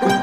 Mardin'deyim,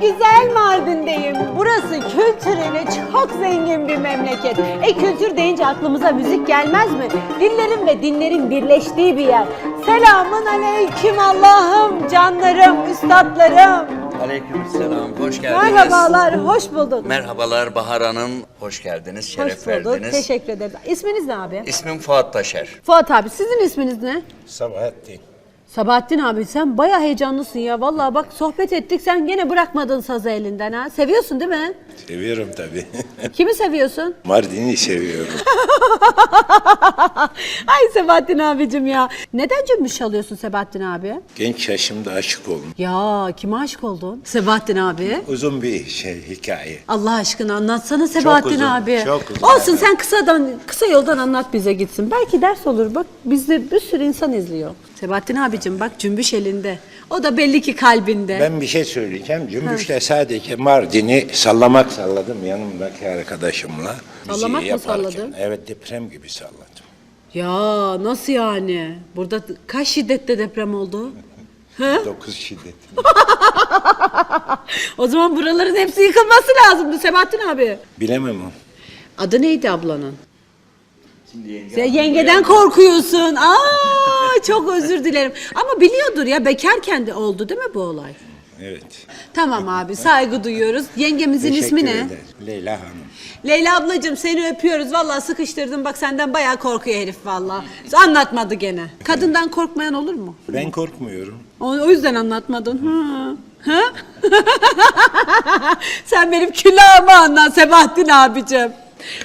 güzel Mardin'deyim. Burası kültürüyle çok zengin bir memleket. E kültür deyince aklımıza müzik gelmez mi? Dillerin ve dinlerin birleştiği bir yer. Selamun aleyküm Allah'ım, canlarım, üstadlarım. Aleykümselam, hoş geldiniz. Merhabalar, hoş bulduk. Merhabalar Bahar Hanım, hoş geldiniz, şeref hoş bulduk, verdiniz. teşekkür ederim. İsminiz ne abi? İsmim Fuat Taşer. Fuat abi, sizin isminiz ne? Sabahattin. Sabahattin abi sen baya heyecanlısın ya. Vallahi bak sohbet ettik sen gene bırakmadın sazı elinden ha. Seviyorsun değil mi? Seviyorum tabii. Kimi seviyorsun? Mardin'i seviyorum. Ay Sebahattin abicim ya. Neden cümbüş çalıyorsun Sebahattin abi? Genç yaşımda aşık oldum. Ya kime aşık oldun? Sebahattin abi. Uzun bir şey hikaye. Allah aşkına anlatsana Sebahattin uzun, abi. çok uzun. Olsun sen kısadan kısa yoldan anlat bize gitsin. Belki ders olur. Bak bizde bir sürü insan izliyor. Sebahattin abicim bak cümbüş elinde. O da belli ki kalbinde. Ben bir şey söyleyeceğim. Cümbüş'te sadece Mardin'i sallamak salladım yanımdaki arkadaşımla. Müziği Sallamak mı yaparken. salladın? Evet deprem gibi salladım. Ya nasıl yani? Burada kaç şiddette deprem oldu? 9 şiddet. O zaman buraların hepsi yıkılması lazımdı Sebahattin abi. Bilemem o. Adı neydi ablanın? Sen yengeden korkuyorsun. Aa çok özür dilerim. Ama biliyordur ya bekarken de oldu değil mi bu olay? Evet. Tamam abi saygı duyuyoruz. Yengemizin ismi ne? Leyla Hanım. Leyla ablacığım seni öpüyoruz. Vallahi sıkıştırdım. Bak senden bayağı korkuyor herif vallahi. Anlatmadı gene. Kadından korkmayan olur mu? Ben korkmuyorum. O, o yüzden anlatmadın. Hı. Sen benim külahımı anlat Sebahattin abicim.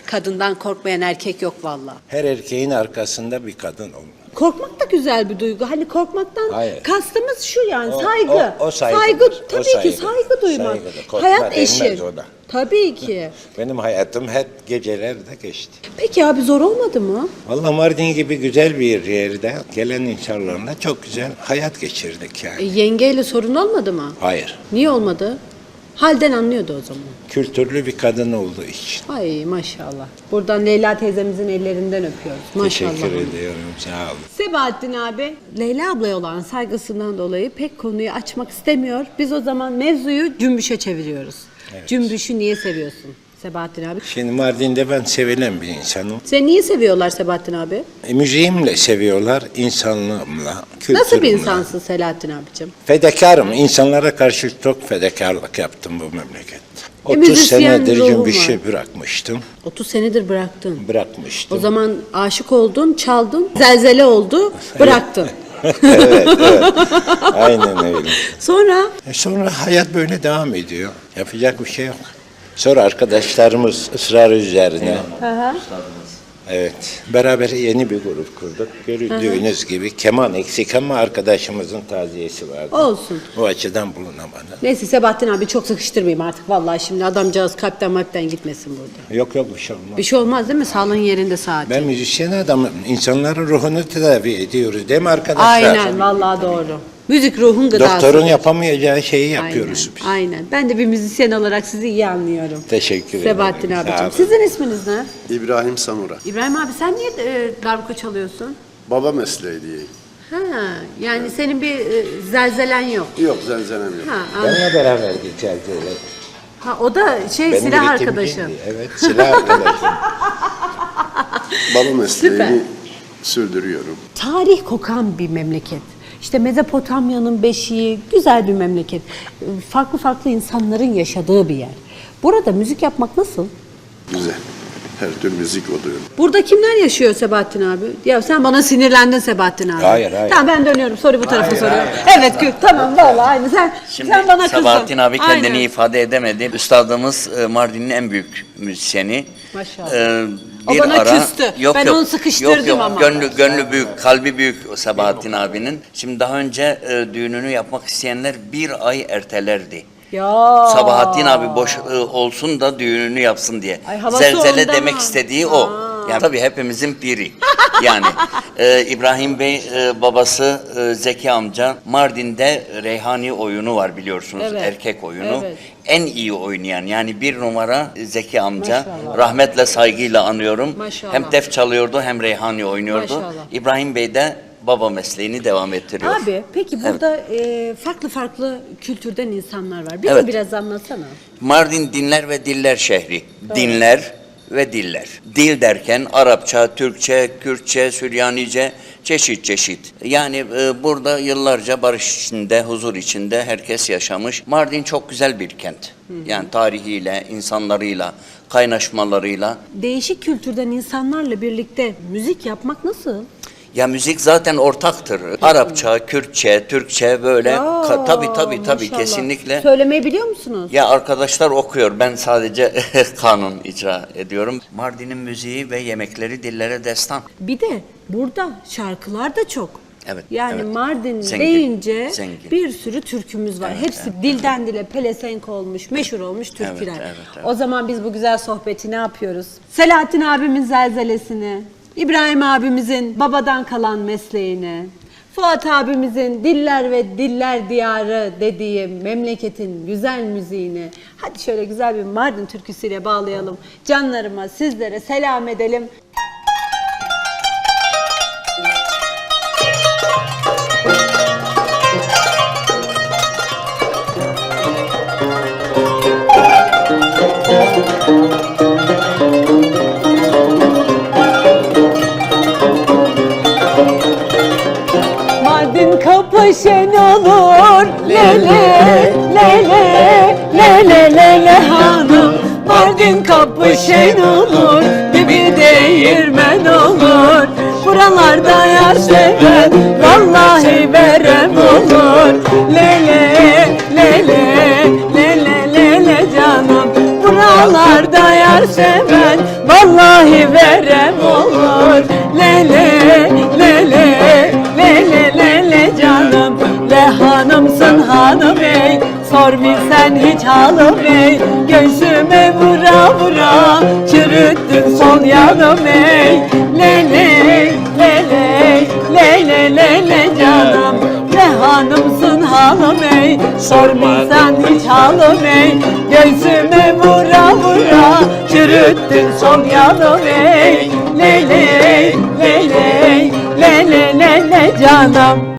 Kadından korkmayan erkek yok vallahi. Her erkeğin arkasında bir kadın olmalı. Korkmak da güzel bir duygu. Hani korkmaktan Hayır. kastımız şu yani O- saygı. o- o saygıdır. saygı O tabii ki saygı duymak. Saygıdır. Korkma Hayat denmez eşi. Tabii ki. Benim hayatım hep gecelerde geçti. Peki abi zor olmadı mı? Vallahi Mardin gibi güzel bir yerde gelen insanlarla çok güzel hayat geçirdik E, yani. yengeyle sorun olmadı mı? Hayır. Niye olmadı? Halden anlıyordu o zaman. Kültürlü bir kadın olduğu için. Ay maşallah. Buradan Leyla teyzemizin ellerinden öpüyoruz. Maşallah. Teşekkür ediyorum. Sağ olun. Sebahattin abi Leyla ablaya olan saygısından dolayı pek konuyu açmak istemiyor. Biz o zaman mevzuyu cümbüşe çeviriyoruz. Cümbüşü niye seviyorsun Sebahattin abi? Şimdi Mardin'de ben sevilen bir insanım. Seni niye seviyorlar Sebahattin abi? E, müziğimle seviyorlar, insanlığımla, kültürümle. Nasıl bir insansın Selahattin abicim? Fedakarım. İnsanlara karşı çok fedakarlık yaptım bu memlekette. E, 30 müzisyen senedir ruhum cümbüşü var. bırakmıştım. 30 senedir bıraktın. Bırakmıştım. O zaman aşık oldun, çaldın, zelzele oldu, bıraktın. evet, evet. Aynen öyle. Sonra E sonra hayat böyle devam ediyor. Yapacak bir şey yok. Sonra arkadaşlarımız ısrar üzerine. Evet. Beraber yeni bir grup kurduk. Gördüğünüz gibi keman eksik ama arkadaşımızın taziyesi vardı. olsun. O açıdan bulunamadı. Neyse Sebahattin abi çok sıkıştırmayayım artık. Vallahi şimdi adamcağız kalpten malpten gitmesin burada. Yok yok bir şey olmaz. Bir şey olmaz değil mi? Sağlığın yerinde saat. Ben müzisyen adamım. İnsanların ruhunu tedavi ediyoruz değil mi arkadaşlar? Aynen vallahi doğru. Müzik ruhun gıdası. Doktorun yapamayacağı şeyi yapıyoruz biz. Aynen, aynen. Ben de bir müzisyen olarak sizi iyi anlıyorum. Teşekkür ederim. Sebahattin Sağ abicim. olun. Sizin isminiz ne? İbrahim Samura. İbrahim abi sen niye e, darbuka çalıyorsun? Baba mesleği diye. Ha, yani senin bir e, zelzelen yok. Yok zelzelem yok. Ha, an- Benimle beraber geçerdi. ha o da şey Benim silah üretimciydi. arkadaşın. Evet silah arkadaşım. Baba mesleğini Süper. sürdürüyorum. Tarih kokan bir memleket. İşte Mezopotamya'nın beşiği güzel bir memleket. Farklı farklı insanların yaşadığı bir yer. Burada müzik yapmak nasıl? Güzel. Her tür müzik oluyor. Burada kimler yaşıyor Sebahattin abi? Ya sen bana sinirlendin Sebahattin abi. Hayır, hayır. Tamam ben dönüyorum. Soru bu tarafa Hayır, soruyorum. hayır. Evet Gül tamam vallahi aynı. Sen, Şimdi sen bana kızdın. Sabahattin abi kendini Aynen. ifade edemedi. Üstadımız e, Mardin'in en büyük müzisyeni. Maşallah. E, O bana küstü. Ben onu sıkıştırdım yok, yok. ama. Gönlü, gönlü büyük, kalbi büyük Sabahattin abinin. Şimdi daha önce e, düğününü yapmak isteyenler bir ay ertelerdi. Ya. Sabahattin abi boş e, olsun da düğününü yapsın diye. Ay, havası Zelzele ondan demek istediği o. Yani tabii hepimizin piri. Yani e, İbrahim Bey e, babası e, Zeki amca Mardin'de Reyhani oyunu var biliyorsunuz Evet. erkek oyunu. Evet. En iyi oynayan yani bir numara Zeki amca. Maşallah. Rahmetle saygıyla anıyorum. Maşallah. Hem def çalıyordu hem Reyhani oynuyordu. Maşallah. İbrahim Bey de baba mesleğini devam ettiriyor. Abi peki burada e, farklı farklı kültürden insanlar var. Bize Evet. biraz anlatsana. Mardin dinler ve diller şehri. Dinler ve diller. Dil derken Arapça, Türkçe, Kürtçe, Süryanice çeşit çeşit. Yani e, burada yıllarca barış içinde, huzur içinde herkes yaşamış. Mardin çok güzel bir kent. Yani tarihiyle, insanlarıyla, kaynaşmalarıyla. Değişik kültürden insanlarla birlikte müzik yapmak nasıl? Ya müzik zaten ortaktır. Arapça, Kürtçe, Türkçe böyle. Ka- tabii tabii tabii maşallah. kesinlikle. Söylemeyi biliyor musunuz? Ya arkadaşlar okuyor. Ben sadece kanun icra ediyorum. Mardin'in müziği ve yemekleri dillere destan. Bir de burada şarkılar da çok. Evet, Yani evet. Mardin Zengin, deyince zengin. bir sürü türkümüz var. Evet, Hepsi dilden dile pelesenk olmuş, meşhur olmuş türküler. Evet, evet, evet. O zaman biz bu güzel sohbeti ne yapıyoruz? Selahattin abimin zelzelesini, İbrahim abimizin babadan kalan mesleğini, Fuat abimizin diller ve diller diyarı dediği memleketin güzel müziğini hadi şöyle güzel bir Mardin türküsüyle bağlayalım. Canlarıma sizlere selam edelim. Mardin kapı şen olur. Lele lele lele lele hanım. Mardin kapı şen olur. Dibi değirmen olur. Buralarda yar seven Vallahi verem olur. Lele lele lele lele canım. Buralarda yar seven Vallahi verem olur ey Sor bir sen hiç halım ey Göğsüme vura vura Çürüttün sol yanım ey. Lele lele lele lele canım. Ne hanımsın halım ey? Sor bir sen hiç halım ey Göğsüme vura vura Çürüttün sol yanım ey. Lele lele lele lele canım